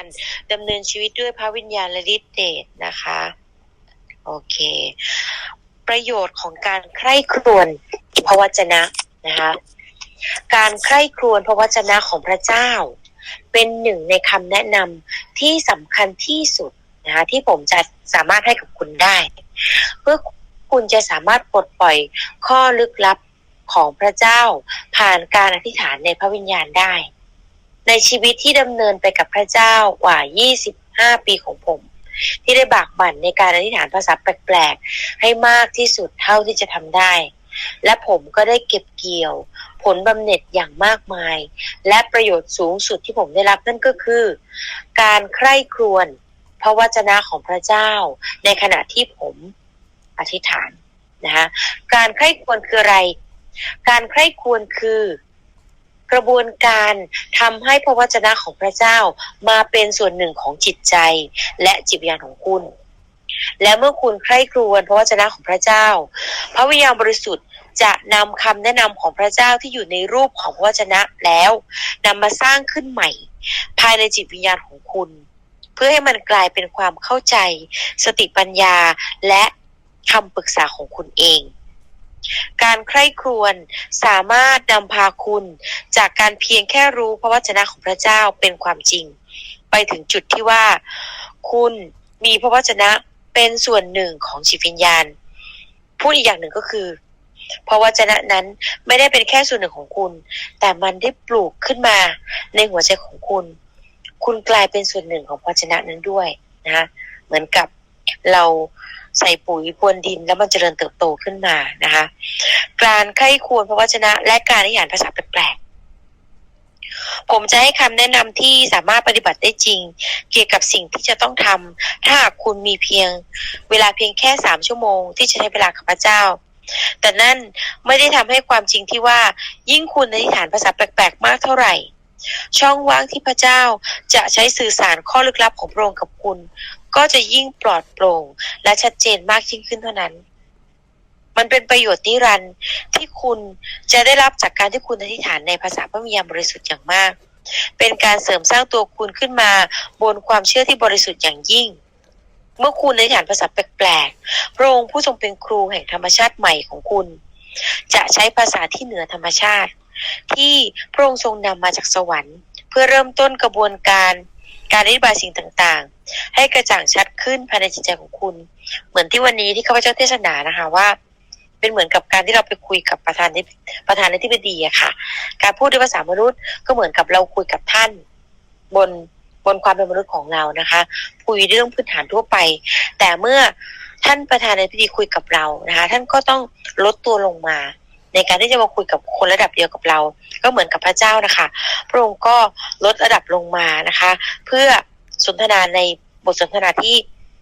การดำเนินชีวิตด้วยพระวิญญาณและฤทธิเดชนะคะ โอเค ประโยชน์ของการใคร่ครวญพระวจนะนะคะการใคร่ครวญพระวจนะของพระเจ้า เป็นหนึ่งในคำแนะนำที่สำคัญที่สุดนะคะที่ผมจะสามารถให้กับคุณได้ เพื่อคุณจะสามารถปลดปล่อยข้อลึกลับของพระเจ้า ผ่านการอธิษฐานในพระวิญญาณได้ ในชีวิตที่ดำเนินไปกับพระเจ้ากว่า 25 ปีของผม ที่ได้บากบั่นในการอธิษฐานภาษาแปลกๆ ให้มากที่สุดเท่าที่จะทำได้ และผมก็ได้เก็บเกี่ยว ผลบำเหน็จอย่างมากมาย และประโยชน์สูงสุดที่ผมได้รับนั่นก็คือ การใคร่ครวญพระวจนะของพระเจ้า ในขณะที่ผมอธิษฐานนะคะการใคร่ครวญคืออะไร การใคร่ครวญคือ กระบวนการทำให้พระวจนะของพระเจ้ามาเป็นส่วนหนึ่งของจิตใจและจิตวิญญาณของคุณ และเมื่อคุณใคร่ครวญพระวจนะของพระเจ้า พระวิญญาณบริสุทธิ์จะนำคำแนะนำของพระเจ้าที่อยู่ในรูปของพระวจนะแล้วนำมาสร้างขึ้นใหม่ ภายในจิตวิญญาณของคุณ เพื่อให้มันกลายเป็นความเข้าใจ สติปัญญาและคำปรึกษาของคุณเอง การใคร่ครวญสามารถนำพาคุณ จากการเพียงแค่รู้พระวจนะของพระเจ้าเป็นความจริง ไปถึงจุดที่ว่า คุณมีพระวจนะเป็นส่วนหนึ่งของจิตวิญญาณ พูดอีกอย่างหนึ่งก็คือพระวจนะนั้นไม่ได้เป็นแค่ส่วนหนึ่งของคุณ แต่มันได้ปลูกขึ้นมาในหัวใจของคุณ คุณกลายเป็นส่วนหนึ่งของพระวจนะนั้นด้วยนะเหมือนกับเรา ใส่ปุ๋ยพรวนดินแล้วมันเจริญเติบโตขึ้นมานะคะ การไข้ควรพระวจนะและการนิยานภาษาแปลกๆผมจะให้คำแนะนำที่สามารถปฏิบัติได้จริง เกี่ยวกับสิ่งที่จะต้องทำถ้าหากคุณมีเพียงเวลาเพียงแค่สามชั่วโมง ที่จะใช้เวลากับพระเจ้าแต่นั่นไม่ได้ทำให้ความจริงที่ว่ายิ่งคุณอธิษฐานภาษาแปลกๆ มากเท่าไหร่ ช่องว่างที่พระเจ้าจะใช้สื่อสารข้อลึกลับของพระองค์กับคุณ ก็จะยิ่งปลอดโปร่ง และชัดเจนมากยิ่งขึ้นเท่านั้น มันเป็นประโยชน์นิรันดร์ที่คุณจะได้รับจากการที่คุณอธิษฐานในภาษาพระวิญญาณบริสุทธิ์อย่างมาก เป็นการเสริมสร้างตัวคุณขึ้นมาบนความเชื่อที่บริสุทธิ์อย่างยิ่ง เมื่อคุณอธิษฐานภาษาแปลกๆ พระองค์ผู้ทรงเป็นครูแห่งธรรมชาติใหม่ของคุณ จะใช้ภาษาที่เหนือธรรมชาติ ที่พระองค์ทรงนำมาจากสวรรค์ เพื่อเริ่มต้นกระบวนการ การอธิบายสิ่งต่างๆ ให้กระจ่างชัดขึ้นภายในจิตใจของคุณ เหมือนที่วันนี้ที่ข้าพเจ้าเทศนานะคะว่า เป็นเหมือนกับการที่เราไปคุยกับประธานที่ประธานที่บดีอะค่ะ การพูดด้วยภาษามนุษย์ก็เหมือนกับเราคุยกับท่าน บนบนความเป็นมนุษย์ของเรานะคะคุยเรื่องพื้นฐานทั่วไป แต่เมื่อท่านประธานในพิธีคุยกับเรานะคะ ท่านก็ต้องลดตัวลงมา ในการที่จะมาคุยกับคนระดับเดียวกับเรา ก็เหมือนกับพระเจ้านะคะ พระองค์ก็ลดระดับลงมานะคะ เพื่อสนทนาในบทสนทนาที่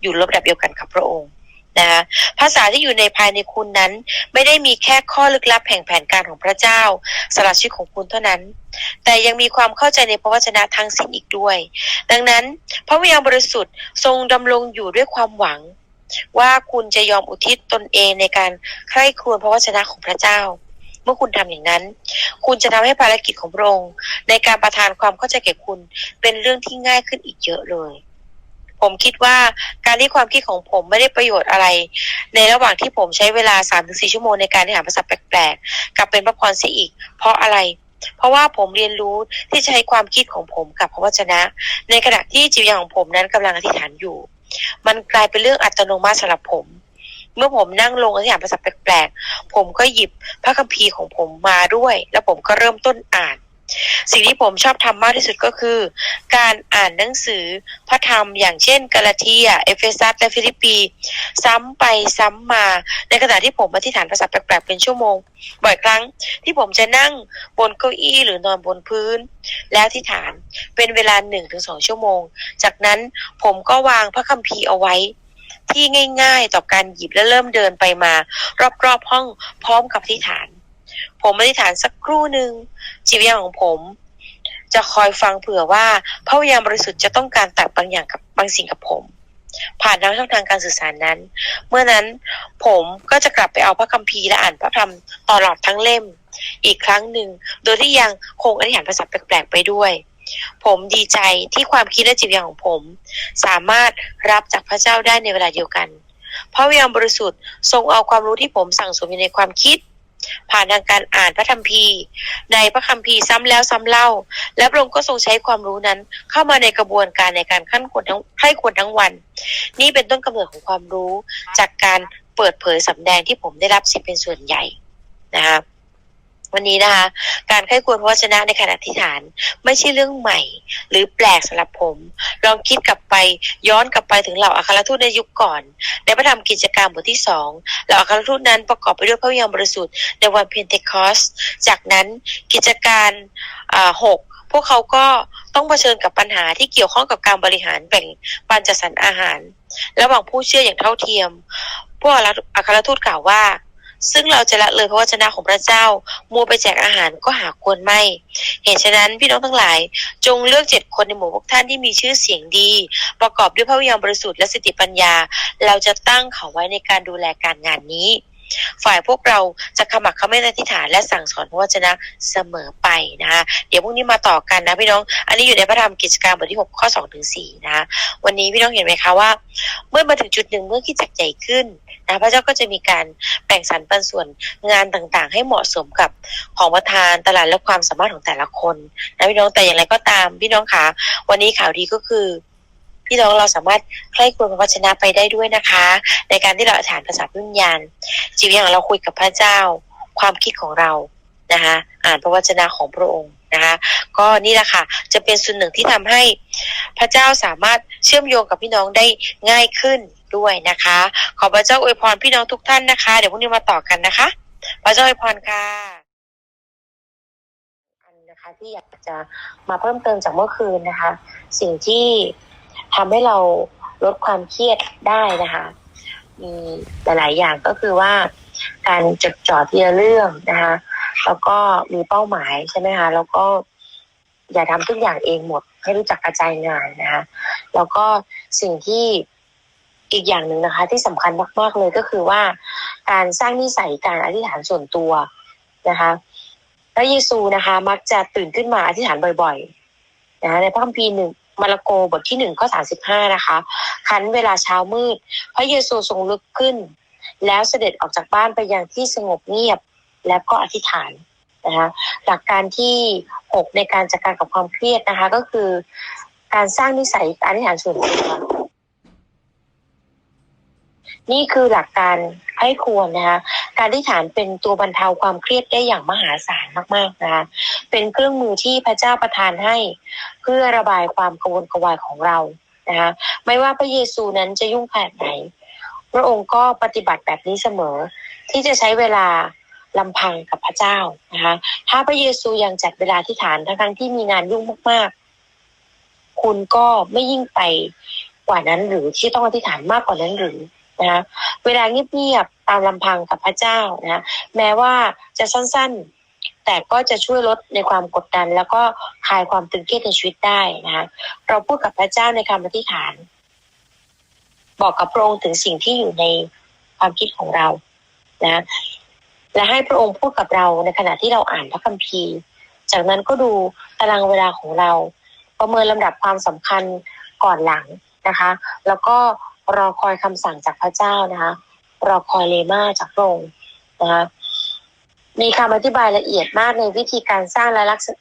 อยู่ระดับเดียวกันกับพระองค์นะคะภาษาที่อยู่ในภายในคุณนั้น ไม่ได้มีแค่ข้อลึกลับแห่งแผนการของพระเจ้าสำหรับชีวิตของคุณเท่านั้น แต่ยังมีความเข้าใจในพระวจนะทั้งสิ้นอีกด้วย ดังนั้น พระวิญญาณบริสุทธิ์ทรงดำรงอยู่ด้วยความหวัง ว่าคุณจะยอมอุทิศตนเองในการใคร่ครวญพระวจนะของพระเจ้า เมื่อคุณทำอย่างนั้น คุณจะทำให้ภารกิจของพระองค์ในการประทานความเข้าใจแก่คุณเป็นเรื่องที่ง่ายขึ้นอีกเยอะเลย ผมคิดว่าการที่ความคิดของผมไม่ได้ประโยชน์อะไร ในระหว่างที่ผมใช้เวลา3-4ชั่วโมงในการหาภาษาแปลกๆกลับเป็นพระพรเสียอีก เพราะอะไรเพราะว่าผมเรียนรู้ที่ใช้ความคิดของผมกับพระวจนะ ในขณะที่จิตวิญญาณของผมนั้นกำลังอธิษฐานอยู่ มันกลายเป็นเรื่องอัตโนมัติสำหรับผม เมื่อผมนั่งลงอธิษฐานภาษาแปลกๆ ผมก็หยิบพระคัมภีร์ของผมมาด้วย แล้วผมก็เริ่มต้นอ่าน สิ่งที่ผมชอบทำมากที่สุดก็คือ การอ่านหนังสือพระธรรมอย่างเช่น กาลาเทีย เอเฟซัสและฟิลิปปี ซ้ำไปซ้ำมา ในขณะที่ผมอธิษฐานภาษาแปลกๆเป็นชั่วโมง บ่อยครั้งที่ผมจะนั่งบนเก้าอี้หรือนอนบนพื้น แล้วอธิษฐานเป็นเวลาหนึ่งถึงสองชั่วโมง จากนั้นผมก็วางพระคัมภีร์เอาไว้ที่ง่าย ๆ ต่อการหยิบและเริ่มเดินไปมา รอบๆห้องพร้อมกับอธิฐาน ผมอธิษฐานสักครู่หนึ่งจิตวิญญาณของผม จะคอยฟังเผื่อว่าพระวิญญาณบริสุทธิ์จะต้องการตัดบางอย่างกับบางสิ่งกับผม ผ่านทางช่องทางการสื่อสารนั้น เมื่อนั้นผมก็จะกลับไปเอาพระคัมภีร์และอ่านพระธรรมตลอดทั้งเล่ม อีกครั้งหนึ่ง โดยที่ยังคงอธิษฐานภาษาแปลกๆไปด้วยผมดีใจที่ความคิดและจิตวิญญาณของผม สามารถรับจากพระเจ้าได้ในเวลาเดียวกัน พระวิญญาณบริสุทธิ์ทรงเอาความรู้ที่ผมสั่งสมอยู่ในความคิด ผ่านทางการอ่านพระธรรมภีร์ ในพระคัมภีร์ซ้ำแล้วซ้ำเล่า และพระองค์ก็ทรงใช้ความรู้นั้น เข้ามาในกระบวนการในการขั้นควรทั้งให้ควรทั้งวัน นี่เป็นต้นกำเนิดของความรู้จากการเปิดเผยสำแดงที่ผมได้รับสิทธิ์เป็นส่วนใหญ่นะครับ วันนี้นะคะ การไข้ควรพระวจนะในขณะอธิษฐาน ไม่ใช่เรื่องใหม่ หรือแปลกสำหรับผม ลองคิดกลับไปย้อนกลับไปถึงเหล่าอัครทูตในยุคก่อน ในพระธรรมกิจการบทที่สองเหล่าอัครทูตนั้นประกอบไปด้วยพระวิญญาณบริสุทธิ์ในวันเพนเทคอสจากนั้นกิจการอ่าหกพวกเขาก็ต้องเผชิญกับปัญหาที่เกี่ยวข้องกับการบริหารแบ่งปันจัดสรรอาหาร ระหว่างผู้เชื่ออย่างเท่าเทียม พวกอัครทูตกล่าวว่า ซึ่งเราจะละเลยพระวจนะของพระเจ้า มัวไปแจกอาหารก็หาควรไม่ เหตุฉะนั้นพี่น้องทั้งหลาย จงเลือกเจ็ดคนในหมู่พวกท่านที่มีชื่อเสียงดี ประกอบด้วยพระวิญญาณบริสุทธิ์และสติปัญญา เราจะตั้งเขาไว้ในการดูแลการงานนี้ ฝ่ายพวกเราจะขมักเขม้นอธิษฐานและสั่งสอนพระวจนะเสมอไปนะคะเดี๋ยวพรุ่งนี้มาต่อกันนะพี่น้อง อันนี้อยู่ในพระธรรมกิจการบทที่ 6 ข้อ2ถึง4นะคะวันนี้พี่น้องเห็นไหมคะว่า เมื่อมาถึงจุดหนึ่งเมื่อคิดจักใหญ่ขึ้นนะพระเจ้าก็จะมีการแบ่งสรรปันส่วนงานต่างๆ ให้เหมาะสมกับของประทานตลาดและความสามารถของแต่ละคนนะพี่น้องแต่อย่างไรก็ตามพี่น้องคะวันนี้ข่าวดีก็คือ พี่น้องเราสามารถใคร่ครวญพระวจนะไปได้ด้วยนะคะ ในการที่เราอธิษฐานภาษาวิญญาณจิตวิญญาณของเราคุยกับพระเจ้า ความคิดของเรานะคะอ่านพระวจนะของพระองค์นะคะก็นี่แหละค่ะจะเป็นส่วนหนึ่งที่ทำให้พระเจ้าสามารถเชื่อมโยงกับพี่น้องได้ง่ายขึ้นด้วยนะคะ ขอพระเจ้าอวยพรพี่น้องทุกท่านนะคะ เดี๋ยวพรุ่งนี้มาต่อกันนะคะ พระเจ้าอวยพรค่ะอันนะคะที่อยากจะมาเพิ่มเติมจากเมื่อคืนนะคะ สิ่งที่ ทำให้เราลดความเครียดได้นะคะมีหลาย ๆ อย่างก็คือว่าการจดจ่อทีละเรื่องนะคะ แล้วก็มีเป้าหมายใช่ไหมคะ แล้วก็ อย่าทำทุกอย่างเองหมด ให้รู้จักกระจายงานนะคะ แล้วก็สิ่งที่อีกอย่างหนึ่งนะคะ ที่สำคัญมาก ๆ เลยก็คือว่า การสร้างนิสัยการอธิษฐานส่วนตัวนะคะ พระเยซูนะคะ มักจะตื่นขึ้นมาอธิษฐานบ่อย ๆ นะคะในพระคัมภีร์หนึ่ง มาระโกบทที่หนึ่งข้อสามสิบห้านะคะคันเวลาเช้ามืด พระเยซูทรงลุกขึ้น แล้วเสด็จออกจากบ้านไปยังที่สงบเงียบแล้วก็อธิษฐานนะคะหลักการที่หกในการจัดการกับความเครียดนะคะ ก็คือ การสร้างนิสัยการอธิษฐานส่วนตัว นี่คือหลักการให้ควรนะคะการอธิษฐานเป็นตัวบรรเทาความเครียดได้อย่างมหาศาลมากๆนะคะเป็นเครื่องมือที่พระเจ้าประทานให้ เพื่อระบายความกังวลกวายของเรานะคะไม่ว่าพระเยซูนั้นจะยุ่งขนาดไหน พระองค์ก็ปฏิบัติแบบนี้เสมอ ที่จะใช้เวลาลำพังกับพระเจ้านะคะถ้าพระเยซูยังจัดเวลาที่ฐานทั้งที่มีงานยุ่งมากๆ คุณก็ไม่ยิ่งไปกว่านั้นหรือที่ต้องอธิษฐานมากกว่านั้นหรือ นะเวลาเงียบๆตามลำพังกับพระเจ้านะแม้ว่าจะสั้นๆ แต่ก็จะช่วยลดในความกดดัน แล้วก็คลายความตึงเครียดในชีวิตได้นะคะเราพูดกับพระเจ้าในคำอธิษฐาน บอกกับพระองค์ถึงสิ่งที่อยู่ในความคิดของเรานะและให้พระองค์พูดกับเราในขณะที่เราอ่านพระคัมภีร์ จากนั้นก็ดูตารางเวลาของเรา ประเมินลำดับความสำคัญก่อนหลังนะคะ แล้วก็ รอคอยคำสั่งจากพระเจ้านะคะรอคอยเลมาจากพระองค์นะคะมีคำอธิบายละเอียดมากในวิธีการสร้างและรักษา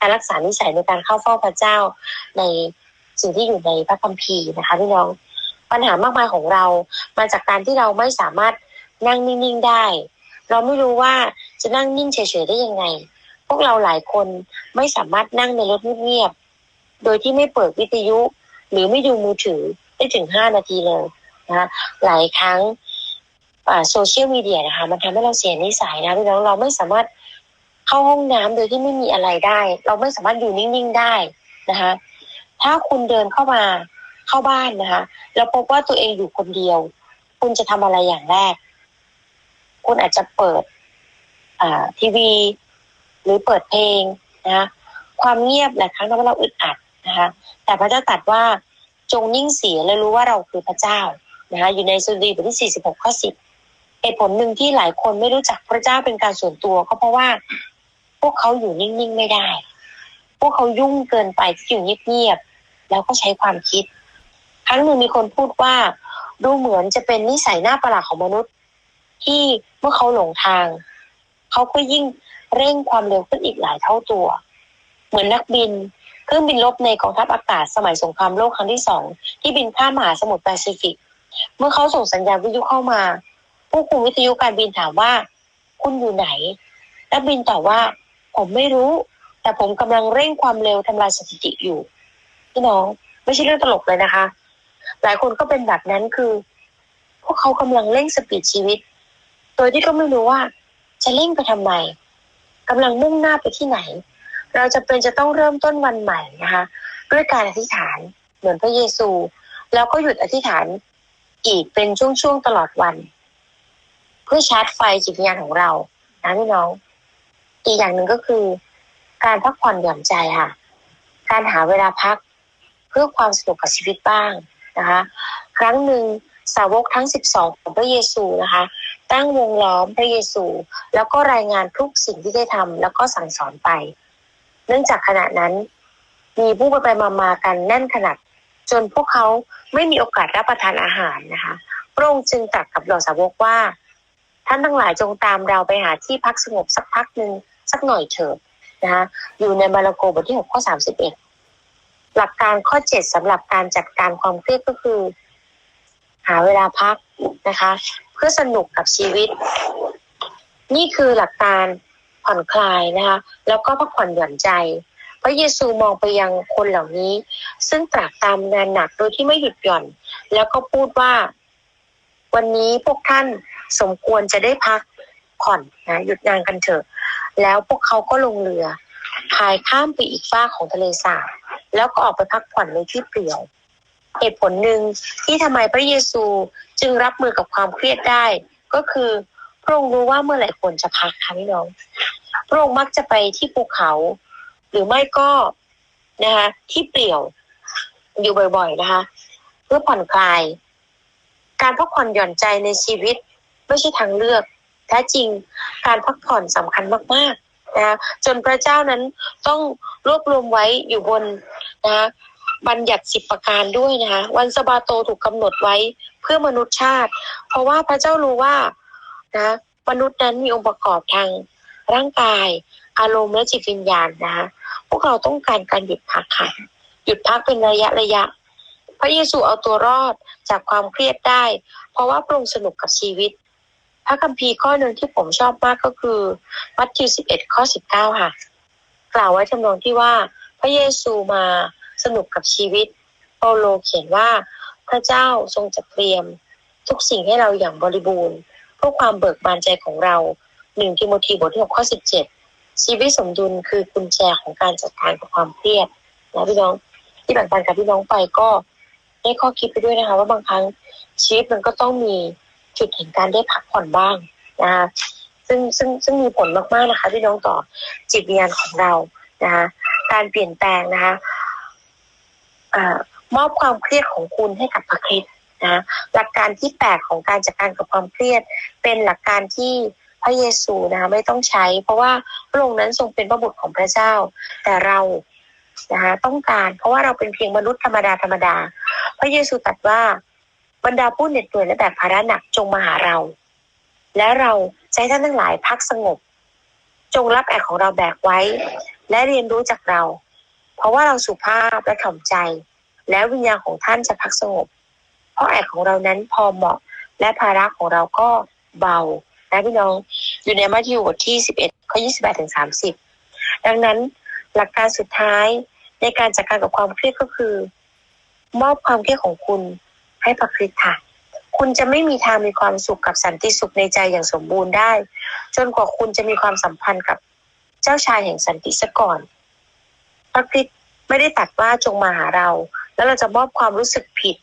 การรักษานิสัยในการเข้าเฝ้าพระเจ้าในสิ่งที่อยู่ในพระคัมภีร์นะคะพี่น้องปัญหามากมายของเรามาจากการที่เราไม่สามารถนั่งนิ่งๆได้ เราไม่รู้ว่าจะนั่งนิ่งเฉยๆได้ยังไง พวกเราหลายคนไม่สามารถนั่งในรถเงียบๆโดยที่ไม่เปิดวิทยุ หรือไม่ดูมือถือ ได้ถึงห้านาทีเลยนะคะหลายครั้งโซเชียลมีเดียนะคะมันทำให้เราเสียนิสัยนะพี่น้องเราไม่สามารถเข้าห้องน้ำโดยที่ไม่มีอะไรได้ เราไม่สามารถอยู่นิ่งๆได้นะคะถ้าคุณเดินเข้ามาเข้าบ้านนะคะแล้วพบว่าตัวเองอยู่คนเดียว คุณจะทำอะไรอย่างแรก คุณอาจจะเปิดทีวี หรือเปิดเพลงนะคะความเงียบหลายครั้งทำให้เราอึดอัดนะคะแต่พระเจ้าตรัสว่า จงนิ่งเสียและรู้ว่าเราคือพระเจ้านะคะอยู่ในสุดีบทที่ 46 ข้อ 10เหตุผลหนึ่งที่หลายคนไม่รู้จักพระเจ้าเป็นการส่วนตัวก็เพราะว่า พวกเขาอยู่นิ่งๆไม่ได้ พวกเขายุ่งเกินไปที่อยู่เงียบๆแล้วก็ใช้ความคิด ครั้งหนึ่งมีคนพูดว่า ดูเหมือนจะเป็นนิสัยหน้าประหลาดของมนุษย์ ที่เมื่อเขาหลงทาง เขาก็ยิ่งเร่งความเร็วขึ้นอีกหลายเท่าตัว เหมือนนักบิน เครื่องบินรบในกองทัพอากาศสมัยสงครามโลกครั้งที่สองที่บินข้ามมหาสมุทรแปซิฟิก เมื่อเขาส่งสัญญาณวิทยุเข้ามา ผู้คุมวิทยุการบินถามว่า คุณอยู่ไหน นักบินตอบว่า ผมไม่รู้ แต่ผมกำลังเร่งความเร็วทำลายสถิติอยู่พี่น้องไม่ใช่เรื่องตลกเลยนะคะ หลายคนก็เป็นแบบนั้นคือ พวกเขากำลังเร่งสปีดชีวิต โดยที่ก็ไม่รู้ว่า จะเร่งไปทำไมกำลังมุ่งหน้าไปที่ไหน เราจะเป็นจะต้องเริ่มต้นวันใหม่นะคะด้วยการอธิษฐานเหมือนพระเยซู แล้วก็หยุดอธิษฐานอีกเป็นช่วงๆตลอดวัน เพื่อชาร์จไฟจิตวิญญาณของเรานะพี่น้อง อีกอย่างหนึ่งก็คือ การพักผ่อนหย่อนใจค่ะ การหาเวลาพักเพื่อความสนุกกับชีวิตบ้างนะคะ ครั้งหนึ่งสาวกทั้ง 12 ของพระเยซูนะคะ ตั้งวงล้อมพระเยซู แล้วก็รายงานทุกสิ่งที่ได้ทำแล้วก็สั่งสอนไป เนื่องจากขณะนั้น มีผู้ไปไปมามากันแน่นขนาดจนพวกเขาไม่มีโอกาสรับประทานอาหารนะคะพระองค์จึงตรัสกับเหล่าสาวกว่า ท่านทั้งหลายจงตามเราไปหาที่พักสงบสักพักหนึ่งสักหน่อยเถิดนะคะอยู่ในมาระโกบทที่6ข้อ31หลักการข้อ7สำหรับการจัดการความเครียดก็คือ หาเวลาพักนะคะ เพื่อสนุกกับชีวิต นี่คือหลักการ ผ่อนคลายนะคะแล้วก็พักผ่อนหย่อนใจ พระเยซูมองไปยังคนเหล่านี้ ซึ่งตรากตามงานหนักโดยที่ไม่หยุดหย่อน แล้วก็พูดว่า วันนี้พวกท่านสมควรจะได้พักผ่อนนะหยุดงานกันเถอะ แล้วพวกเขาก็ลงเรือพายข้ามไปอีกฝ้ากของทะเลสาบแล้วก็ออกไปพักผ่อนในที่เปลี่ยว เหตุผลหนึ่งที่ทำไมพระเยซูจึงรับมือกับความเครียดได้ ก็คือ ระองค์รู้ว่าเมื่อไหร่ควรจะพักค่ะพี่น้อง พระองค์มักจะไปที่ภูเขา หรือไม่ก็นะคะที่เปลี่ยวอยู่บ่อยๆนะคะ เพื่อผ่อนคลาย การพักผ่อนหย่อนใจในชีวิตไม่ใช่ทางเลือกแท้จริงการพักผ่อนสำคัญมากๆนะคะจนพระเจ้านั้นต้องรวบรวมไว้อยู่บนนะคะบัญญัติสิบประการด้วยนะคะวันสบาโตถูกกำหนดไว้เพื่อมนุษยชาติ เพราะว่าพระเจ้ารู้ว่า นะมนุษย์นั้นมีองค์ประกอบทางร่างกาย อารมณ์และจิตวิญญาณนะคะพวกเราต้องการการหยุดพักค่ะหยุดพักเป็นระยะระยะ พระเยซูเอาตัวรอดจากความเครียดได้ เพราะว่าพระองสนุกกับชีวิต พระคัมภีร์ข้อหนึ่งที่ผมชอบมากก็คือมัทธิว11ข้อ19ค่ะ กล่าวไว้ทำนองที่ว่า พระเยซูมาสนุกกับชีวิตเปาโลเขียนว่าพระเจ้าทรงจัดเตรียม ทุกสิ่งให้เราอย่างบริบูรณ์ เพื่อความเบิกบานใจของเราหนึ่งทิโมธีบทที่6ข้อ17ชีวิตสมดุลคือกุญแจของการจัดการกับความเครียดนะพี่น้องที่แบ่งปันกับพี่น้องไปก็ได้ข้อคิดไปด้วยนะคะ ว่าบางครั้งชีวิตมันก็ต้องมีจุดแห่งการได้พักผ่อนบ้างนะคะซึ่งซึ่งซึ่งมีผลมากๆนะคะ พี่น้องต่อจิตวิญญาณของเรานะคะการเปลี่ยนแปลงนะคะอมอบความเครียดของคุณให้กับพระคริสต์ นะหลักการที่แปลกของการจัดการกับความเครียด เป็นหลักการที่พระเยซูนะคะไม่ต้องใช้ เพราะว่าพระองค์นั้นทรงเป็นพระบุตรของพระเจ้า แต่เรานะคะต้องการเพราะว่าเราเป็นเพียงมนุษย์ธรรมดาธรรมดา พระเยซูตรัสว่าบรรดาผู้เหน็ดเหนื่อยและแบกภาระหนักจงมาหาเรา และเราใช้ท่านทั้งหลายพักสงบ จงรับแอกของเราแบกไว้ และเรียนรู้จากเรา เพราะว่าเราสุภาพและถ่อมใจ แล้ววิญญาณของท่านจะพักสงบ เพราะแอกของเรานั้นพอเหมาะ และภาระของเราก็เบานะพี่น้องอยู่ในมัทธิวบทที่ 11 ข้อ 28ถึง30 ดังนั้นหลักการสุดท้ายในการจัดการกับความเครียดก็คือ มอบความเครียดของคุณให้พระคริสต์ค่ะ คุณจะไม่มีทางมีความสุขกับสันติสุขในใจอย่างสมบูรณ์ได้ จนกว่าคุณจะมีความสัมพันธ์กับเจ้าชายแห่งสันติซะก่อน พระคริสต์ไม่ได้ตัดว่าจงมาหาเรา แล้วเราจะมอบความรู้สึกผิด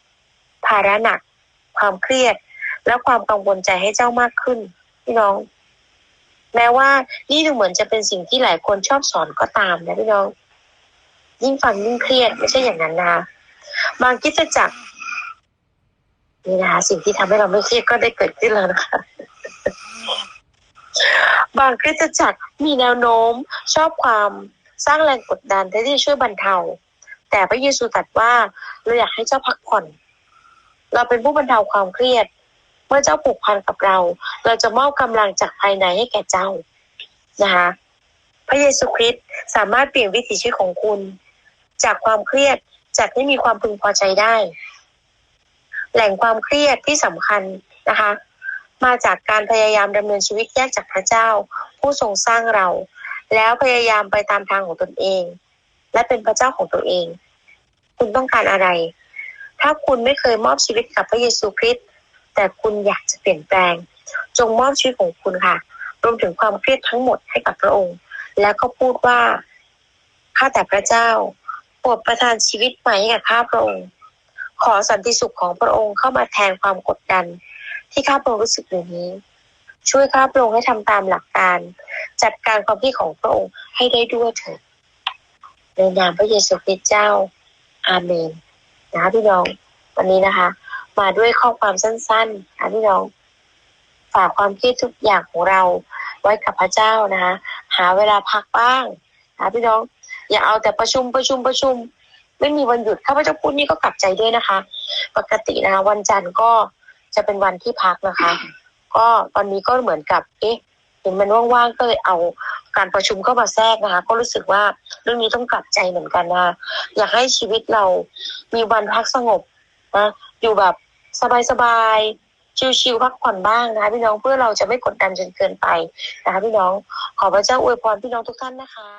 ภาระหนัก ความเครียด และความกังวลใจให้เจ้ามากขึ้น พี่น้อง แม้ว่านี่ดูเหมือนจะเป็นสิ่งที่หลายคนชอบสอนก็ตามนะพี่น้อง ยิ่งฟังยิ่งเครียดไม่ใช่อย่างนั้นนะคะบางกิจจักรนี่นะคะสิ่งที่ทำให้เราไม่เครียดก็ได้เกิดขึ้นแล้วนะคะบางคริสตจักรมีแนวโน้มชอบความสร้างแรงกดดันทนที่จะช่วยบรรเทา แต่พระเยซูตรัสว่าเราอยากให้เจ้าพักผ่อน เราเป็นผู้บรรเทาความเครียด เมื่อเจ้าผูกพันกับเรา เราจะมอบกำลังจากภายในให้แก่เจ้านะคะพระเยซูคริสต์สามารถเปลี่ยนวิถีชีวิตของคุณ จากความเครียดจากไม่มีความพึงพอใจได้ แหล่งความเครียดที่สำคัญนะคะ มาจากการพยายามดำเนินชีวิตแยกจากพระเจ้า ผู้ทรงสร้างเรา แล้วพยายามไปตามทางของตนเอง และเป็นพระเจ้าของตัวเอง คุณต้องการอะไร ถ้าคุณไม่เคยมอบชีวิตกับพระเยซูคริสต์แต่คุณอยากจะเปลี่ยนแปลง จงมอบชีวิตของคุณค่ะ รวมถึงความเครียดทั้งหมดให้กับพระองค์ แล้วก็พูดว่าข้าแต่พระเจ้าโปรดประทานชีวิตใหม่ให้กับข้าพระองค์ ขอสันติสุขของพระองค์เข้ามาแทนความกดดัน ที่ข้าพระองค์รู้สึกอยู่นี้ ช่วยข้าพระองค์ให้ทำตามหลักการ จัดการความคิดของพระองค์ให้ได้ด้วยเถิดในนามพระเยซูคริสต์เจ้า อาเมน นะคะพี่น้องวันนี้นะคะ มาด้วยข้อความสั้นๆนะคะพี่น้องฝากความคิดทุกอย่างของเราไว้กับพระเจ้านะคะ หาเวลาพักบ้างนะคะพี่น้องอย่าเอาแต่ประชุมประชุมประชุม ไม่มีวันหยุดข้าพเจ้าพูดนี่ก็กลับใจด้วยนะคะ ปกตินะคะ วันจันทร์ก็จะเป็นวันที่พักนะคะ ก็ตอนนี้ก็เหมือนกับ เอ๊ะเห็นมันว่างๆก็เลยเอาการประชุมเข้ามาแทรกนะคะ ก็รู้สึกว่า รื่องนี้ต้องกลับใจเหมือนกันนะ อยากให้ชีวิตเรามีวันพักสงบนะอยู่แบบสบายๆชิวๆพักผ่อนบ้างนะคะพี่น้องเพื่อเราจะไม่กดดันจนเกินไปนะคะพี่น้องขอพระเจ้าอวยพรพี่น้องทุกท่านนะคะ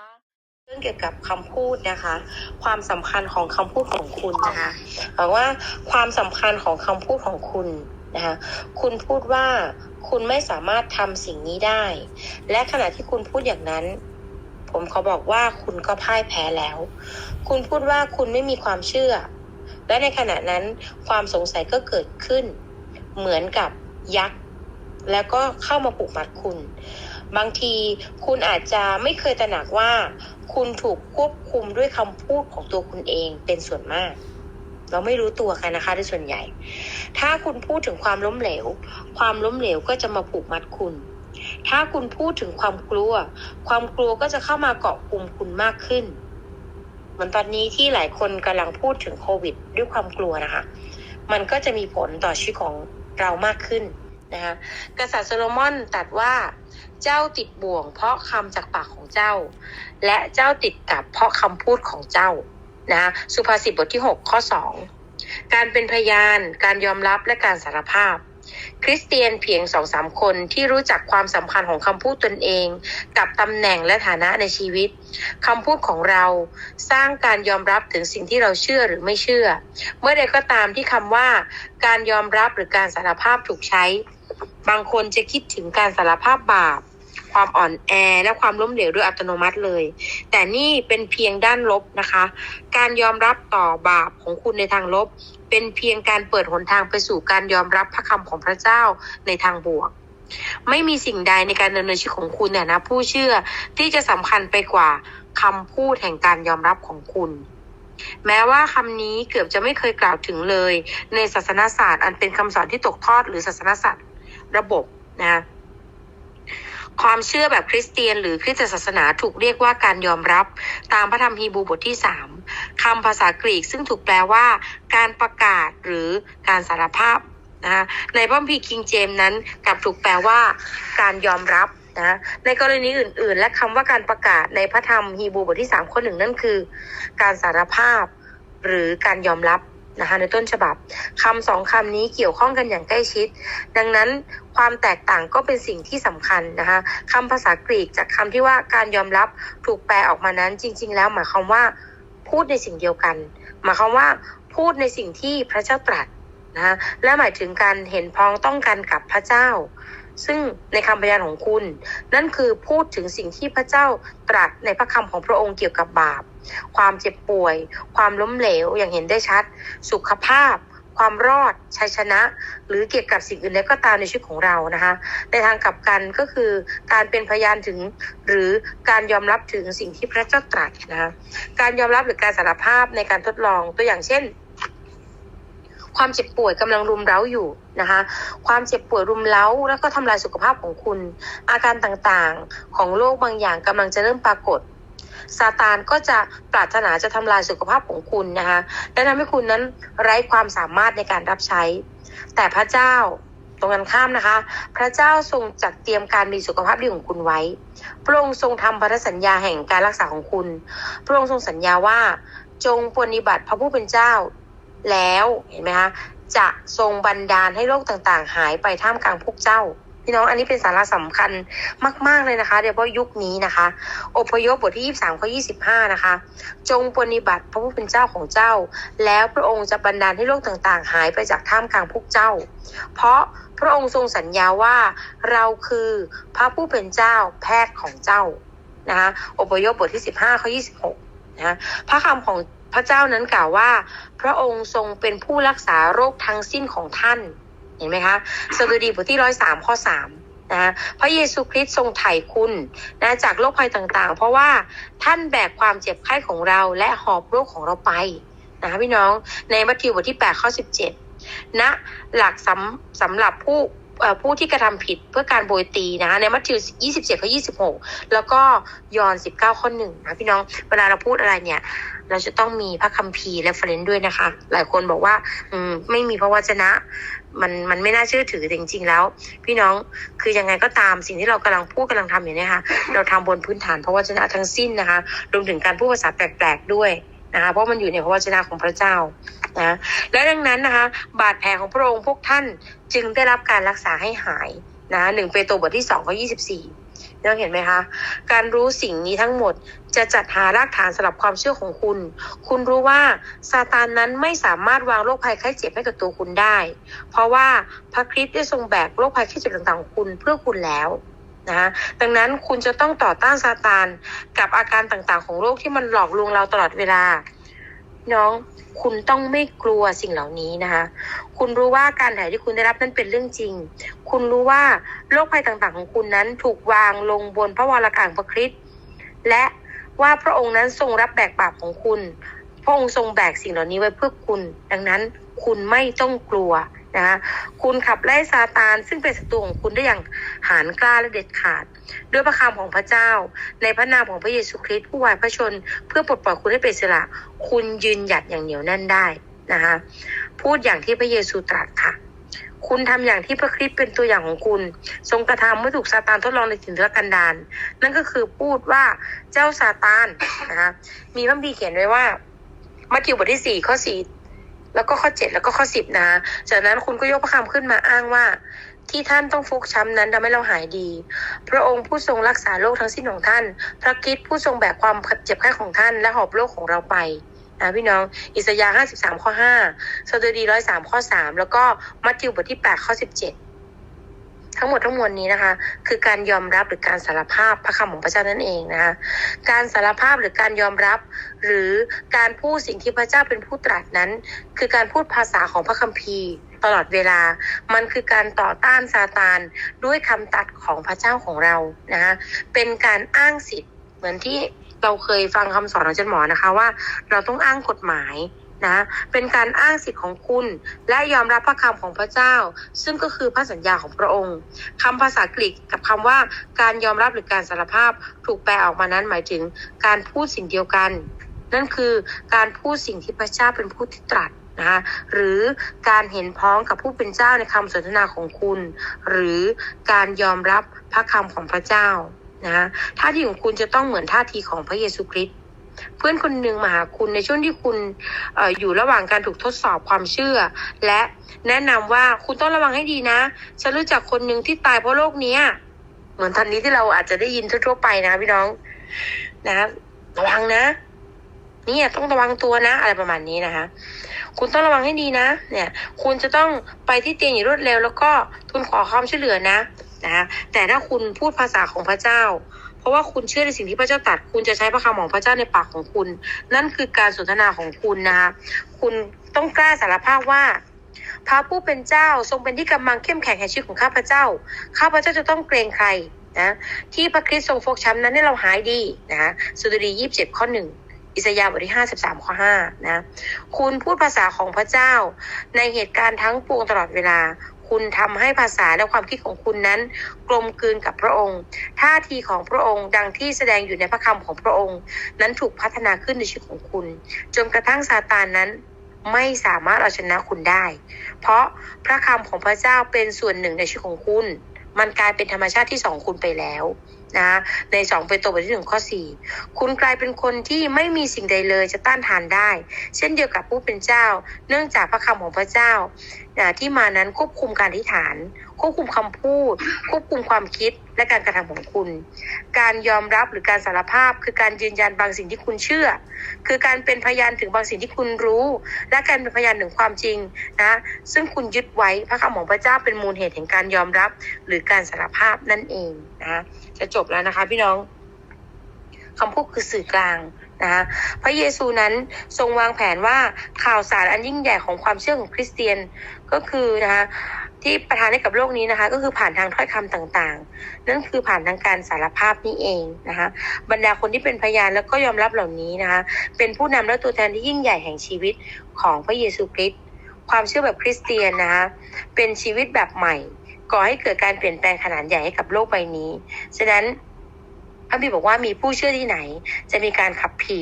เรื่องเกี่ยวกับคำพูดนะคะ ความสำคัญของคำพูดของคุณนะคะบอกว่าความสำคัญของคำพูดของคุณนะคะคุณพูดว่าคุณไม่สามารถทำสิ่งนี้ได้ และขณะที่คุณพูดอย่างนั้น ผมเขาบอกว่าคุณก็พ่ายแพ้แล้ว คุณพูดว่าคุณไม่มีความเชื่อ และในขณะนั้นความสงสัยก็เกิดขึ้น เหมือนกับยักษ์ แล้วก็เข้ามาปลุกมัดคุณ บางทีคุณอาจจะไม่เคยตระหนักว่า คุณถูกควบคุมด้วยคำพูดของตัวคุณเองเป็นส่วนมากเราไม่รู้ตัวกันนะคะในส่วนใหญ่ ถ้าคุณพูดถึงความล้มเหลว ความล้มเหลวก็จะมาผูกมัดคุณ ถ้าคุณพูดถึงความกลัว ความกลัวก็จะเข้ามาเกาะกลุ่มคุณมากขึ้น เหมือนตอนนี้ที่หลายคนกำลังพูดถึงโควิด ด้วยความกลัวนะคะ มันก็จะมีผลต่อชีวิตของเรามากขึ้นนะคะกษัตริย์โซโลมอนตรัสว่าเจ้าติดบ่วง เพราะคำจากปากของเจ้า และเจ้าติดกับเพราะคำพูดของเจ้านะสุภาษิตบทที่ 6 ข้อ 2 การเป็นพยาน การยอมรับและการสารภาพ คริสเตียนเพียงสองสามคนที่รู้จักความสำคัญของคำพูดตนเอง กับตำแหน่งและฐานะในชีวิตคำพูดของเราสร้างการยอมรับถึงสิ่งที่เราเชื่อหรือไม่เชื่อ เมื่อใดก็ตามที่คำว่าการยอมรับหรือการสารภาพถูกใช้ บางคนจะคิดถึงการสารภาพบาปความอ่อนแอและความล้มเหลวด้วยอัตโนมัติเลย แต่นี่เป็นเพียงด้านลบนะคะ การยอมรับต่อบาปของคุณในทางลบ เป็นเพียงการเปิดหนทางไปสู่การยอมรับพระคำของพระเจ้าในทางบวก ไม่มีสิ่งใดในการดำเนินชีวิตของคุณเนี่ยนะผู้เชื่อที่จะสำคัญไปกว่าคำพูดแห่งการยอมรับของคุณ แม้ว่าคำนี้เกือบจะไม่เคยกล่าวถึงเลย ในศาสนาศาสตร์ อันเป็นคำสอนที่ตกทอดหรือศาสนาศาสตร์ระบบนะ ความเชื่อแบบคริสเตียน หรือคริสตศาสนาถูกเรียกว่าการยอมรับ ตามพระธรรมฮีบรูบทที่สามคำภาษากรีกซึ่งถูกแปลว่า การประกาศหรือการสารภาพนะคะในพระคัมภีร์คิงเจมนั้นกลับถูกแปลว่าการยอมรับนะในกรณีอื่น ๆ และคำว่าการประกาศในพระธรรมฮีบรูบทที่สามข้อหนึ่งนั่นคือ การสารภาพ หรือการยอมรับ นะคะในต้นฉบับคำสองคำนี้เกี่ยวข้องกันอย่างใกล้ชิด ดังนั้นความแตกต่างก็เป็นสิ่งที่สำคัญนะคะคำภาษากรีกจากคำที่ว่าการยอมรับถูกแปลออกมานั้น จริง ๆ แล้วหมายความว่าพูดในสิ่งเดียวกัน หมายความว่าพูดในสิ่งที่พระเจ้าตรัสนะคะและหมายถึงการเห็นพ้องต้องกันกับพระเจ้า ซึ่งในคำพยานของคุณ นั่นคือพูดถึงสิ่งที่พระเจ้าตรัสในพระคำของพระองค์เกี่ยวกับบาป ความเจ็บป่วย ความล้มเหลวอย่างเห็นได้ชัด สุขภาพ ความรอดชัยชนะ หรือเกี่ยวกับสิ่งอื่นใดก็ตามในชีวิตของเรานะคะในทางกลับกันก็คือการเป็นพยานถึง หรือการยอมรับถึงสิ่งที่พระเจ้าตรัสนะคะการยอมรับหรือการสารภาพในการทดลองตัวอย่างเช่น ความเจ็บป่วยกำลังรุมเร้าอยู่นะคะ ความเจ็บป่วยรุมเร้า แล้วก็ทำลายสุขภาพของคุณ อาการต่างๆของโรคบางอย่างกำลังจะเริ่มปรากฏซาตานก็จะปรารถนาจะทำลายสุขภาพของคุณนะคะและทำให้คุณนั้นไร้ความสามารถในการรับใช้ แต่พระเจ้าตรงกันข้ามนะคะ พระเจ้าทรงจัดเตรียมการมีสุขภาพดีของคุณไว้ พระองค์ทรงทำพันธสัญญาแห่งการรักษาของคุณ พระองค์ทรงสัญญาว่า จงปฏิบัติพระผู้เป็นเจ้า แล้วเห็นไหมคะจะทรงบันดาลให้โรคต่างๆ หายไปท่ามกลางพวกเจ้าพี่น้องอันนี้เป็นสาระสำคัญมากๆเลยนะคะโดยเฉพาะยุคนี้นะคะ อพยพบทที่ 23ข้อ25 นะคะ จงปฏิบัติพระผู้เป็นเจ้าของเจ้า แล้วพระองค์จะบันดาลให้โรคต่างๆ หายไปจากท่ามกลางพวกเจ้า เพราะพระองค์ทรงสัญญาว่าเราคือพระผู้เป็นเจ้าแพทย์ของเจ้านะคะอพยพบทที่ 15ข้อ26 นะะพระคำของ พระเจ้านั้นกล่าวว่า พระองค์ทรงเป็นผู้รักษาโรคทั้งสิ้นของท่าน เห็นไหมคะสดุดีบทที่ร้อยสามข้อสามนะพระเยซูคริสต์ทรงไถ่คุณนะจากโรคภัยต่างๆ เพราะว่าท่านแบกความเจ็บไข้ของเราและหอบโรคของเราไปนะคะพี่น้องในมัทธิวบทที่ 8 ข้อ 17ณหลักสำสำหรับผู้ผู้ที่กระทำผิดเพื่อการโบยตีนะคะในมัทธิว 27 ข้อ 26 แล้วก็ยอห์น 19 ข้อ 1 นะพี่น้องเวลาเราพูดอะไรเนี่ย เราจะต้องมีพระคัมภีร์และเฟรนด้วยนะคะ หลายคนบอกว่าอืมไม่มีพระวจนะ มันมันไม่น่าเชื่อถือแต่จริงๆแล้ว พี่น้องคือยังไงก็ตามสิ่งที่เรากำลังพูดกำลังทำอยู่เนี่ยค่ะ เราทำบนพื้นฐานพระวจนะทั้งสิ้นนะคะรวมถึงการพูดภาษาแปลกๆด้วยนะคะเพราะมันอยู่ในพระวจนะของพระเจ้านะและดังนั้นนะคะ บาดแผลของพระองค์พวกท่านจึงได้รับการรักษาให้หายนะหนึ่งเปโตรบทที่สองข้อยี่สิบสี่ น้องเห็นไหมคะ การรู้สิ่งนี้ทั้งหมดจะจัดหารากฐานสำหรับความเชื่อของคุณ คุณรู้ว่าซาตานนั้นไม่สามารถวางโรคภัยไข้เจ็บให้กับตัวคุณได้ เพราะว่าพระคริสต์ได้ทรงแบกโรคภัยไข้เจ็บต่างๆของคุณเพื่อคุณแล้วนะคะดังนั้นคุณจะต้องต่อต้านซาตานกับอาการต่างๆ ของโรคที่มันหลอกลวงเราตลอดเวลา น้องคุณต้องไม่กลัวสิ่งเหล่านี้นะคะ คุณรู้ว่าการถ่ายที่คุณได้รับนั้นเป็นเรื่องจริง คุณรู้ว่าโรคภัยต่างๆของคุณนั้นถูกวางลงบนพระวรากาศของพระคริสต์และว่าพระองค์นั้นทรงรับแบกบาปของคุณ พระองค์ทรงแบกสิ่งเหล่านี้ไว้เพื่อคุณ ดังนั้นคุณไม่ต้องกลัว นะคะคุณขับไล่ซาตานซึ่งเป็นศัตรูของคุณได้อย่างหานกล้าและเด็ดขาด ด้วยพระคำของพระเจ้า ในพระนามของพระเยซูคริสต์ผู้วายพระชน เพื่อปลดปล่อยคุณให้เป็นสระคุณยืนหยัดอย่างเหนียวแน่นได้นะคะพูดอย่างที่พระเยซูตรัสค่ะคุณทำอย่างที่พระคริสต์เป็นตัวอย่างของคุณ ทรงกระทำเมื่อถูกซาตานทดลองในถิ่นทุรกันดารนั่นก็คือพูดว่าเจ้าซาตานนะคะมีพระคัมภีเขียนไว้ว่า มัทธิวบทที่สี่ข้อสี่ แล้วก็ข้อเจ็ดแล้วก็ข้อสิบนะ จากนั้นคุณก็ยกพระคำขึ้นมาอ้างว่า ที่ท่านต้องฟกช้ำนั้นทำให้เราหายดี พระองค์ผู้ทรงรักษาโรคทั้งสิ้นของท่าน พระคิดผู้ทรงแบกความเจ็บไข้ของท่าน และหอบโรคของเราไปนะพี่น้อง อิสยาห์53 ข้อ5สดุดี103 ข้อ 3 แล้วก็มัทธิวบทที่ 8 ข้อ 17 ทั้งหมดทั้งมวลนี้นะคะ คือการยอมรับหรือการสารภาพพระคำของพระเจ้านั่นเองนะคะการสารภาพหรือการยอมรับ หรือการพูดสิ่งที่พระเจ้าเป็นผู้ตรัสนั้น คือการพูดภาษาของพระคัมภีร์ตลอดเวลา มันคือการต่อต้านซาตานด้วยคำตัดของพระเจ้าของเรานะคะเป็นการอ้างสิทธิ์เหมือนที่เราเคยฟังคำสอนของอาจารย์หมอนะคะว่า เราต้องอ้างกฎหมาย นะ เป็นการอ้างสิทธิ์ของคุณ และยอมรับพระคำของพระเจ้า ซึ่งก็คือพระสัญญาของพระองค์คำภาษากรีกกับคำว่าการยอมรับหรือการสารภาพถูกแปลออกมานั้นหมายถึงการพูดสิ่งเดียวกัน นั่นคือการพูดสิ่งที่พระเจ้าเป็นผู้ที่ตรัสนะคะหรือการเห็นพ้องกับผู้เป็นเจ้าในคำสนทนาของคุณ หรือการยอมรับพระคำของพระเจ้านะท่าทีของคุณจะต้องเหมือนท่าทีของพระเยซูคริสต์ เพื่อนคนหนึ่งมาหาคุณในช่วงที่คุณออยู่ระหว่างการถูกทดสอบความเชื่อ และแนะนำว่าคุณต้องระวังให้ดีนะฉันรู้จักคนหนึ่งที่ตายเพราะโรคเนี้ย เหมือนตอนนี้ที่เราอาจจะได้ยินทั่วๆไปนะพี่น้อง นะระวังนะเนี่ยต้องระวังตัวนะ อะไรประมาณนี้นะคะ คุณต้องระวังให้ดีนะ เนี่ย คุณจะต้องไปที่เตียงอย่างรวดเร็ว แล้วก็ทุนขอความช่วยเหลือนะ นะคะแต่ถ้าคุณพูดภาษาของพระเจ้า เพราะว่าคุณเชื่อในสิ่งที่พระเจ้าตรัสคุณจะใช้พระคำของพระเจ้าในปากของคุณ นั่นคือการสนทนาของคุณนะคะคุณต้องกล้าสารภาพว่าพระผู้เป็นเจ้าทรงเป็นที่กำลังเข้มแข็งแห่งชีวิตของข้าพเจ้า ข้าพเจ้าจะต้องเกรงใครนะที่พระคริสต์ทรงฟกช้ำนั้นให้เราหายดีนะสุดดียี่สิบเจ็ดข้อหนึ่งอิสยาห์บทที่ห้าสิบสามข้อห้านะ คุณพูดภาษาของพระเจ้า ในเหตุการณ์ทั้งปวงตลอดเวลา คุณทำให้ภาษาและความคิดของคุณนั้น กลมกลืนกับพระองค์ท่าทีของพระองค์ดังที่แสดงอยู่ในพระคำของพระองค์ นั้นถูกพัฒนาขึ้นในชีวิตของคุณ จนกระทั่งซาตานนั้นไม่สามารถเอาชนะคุณได้ เพราะพระคำของพระเจ้าเป็นส่วนหนึ่งในชีวิตของคุณ มันกลายเป็นธรรมชาติที่สองคุณไปแล้วนะในสองเป็นตัวบทที่หนึ่งข้อสี่คุณกลายเป็นคนที่ไม่มีสิ่งใดเลยจะต้านทานได้ เช่นเดียวกับผู้เป็นเจ้า เนื่องจากพระคำของพระเจ้านะที่มานั้นควบคุมการอธิษฐาน ควบคุมคำพูด ควบคุมความคิดและการกระทำของคุณ การยอมรับหรือการสารภาพ คือการยืนยันบางสิ่งที่คุณเชื่อ คือการเป็นพยานถึงบางสิ่งที่คุณรู้ และการเป็นพยานถึงความจริงนะซึ่งคุณยึดไว้พระคำของพระเจ้าเป็นมูลเหตุแห่งการยอมรับ หรือการสารภาพนั่นเองนะ จะจบแล้วนะคะ พี่น้องคำพูดคือสื่อกลางนะคะพระเยซูนั้นทรงวางแผนว่าข่าวสารอันยิ่งใหญ่ของความเชื่อของคริสเตียนก็คือนะคะที่ประทานให้กับโลกนี้นะคะ ก็คือผ่านทางถ้อยคำต่างๆ นั่นคือผ่านทางการสารภาพนี่เองนะคะ บรรดาคนที่เป็นพยานแล้วก็ยอมรับเหล่านี้นะคะ เป็นผู้นำและตัวแทนที่ยิ่งใหญ่แห่งชีวิตของพระเยซูคริสต์ความเชื่อแบบคริสเตียนนะคะเป็นชีวิตแบบใหม่ ก่อให้เกิดการเปลี่ยนแปลงขนาดใหญ่ให้กับโลกใบนี้ ฉะนั้นพระบิดบอกว่ามีผู้เชื่อที่ไหน จะมีการขับผี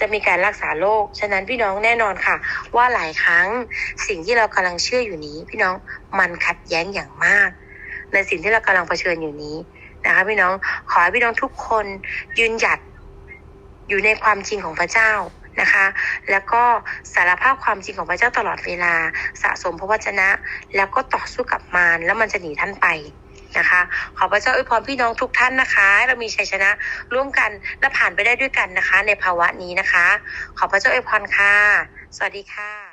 จะมีการรักษาโรคฉะนั้นพี่น้องแน่นอนค่ะ ว่าหลายครั้งสิ่งที่เรากำลังเชื่ออยู่นี้ พี่น้องมันขัดแย้งอย่างมาก ในสิ่งที่เรากำลังเผชิญอยู่นี้นะคะพี่น้องขอให้พี่น้องทุกคนยืนหยัดอยู่ในความจริงของพระเจ้า นะคะ แล้วก็สารภาพความจริงของพระเจ้าตลอดเวลาสะสมพระวจนะ แล้วก็ต่อสู้กับมารแล้วมันจะหนีท่านไปนะคะ ขอพระเจ้าอวยพรพี่น้องทุกท่านนะคะเรามีชัยชนะร่วมกันและผ่านไปได้ด้วยกันนะคะ ในภาวะนี้นะคะ ขอพระเจ้าอวยพรค่ะ สวัสดีค่ะ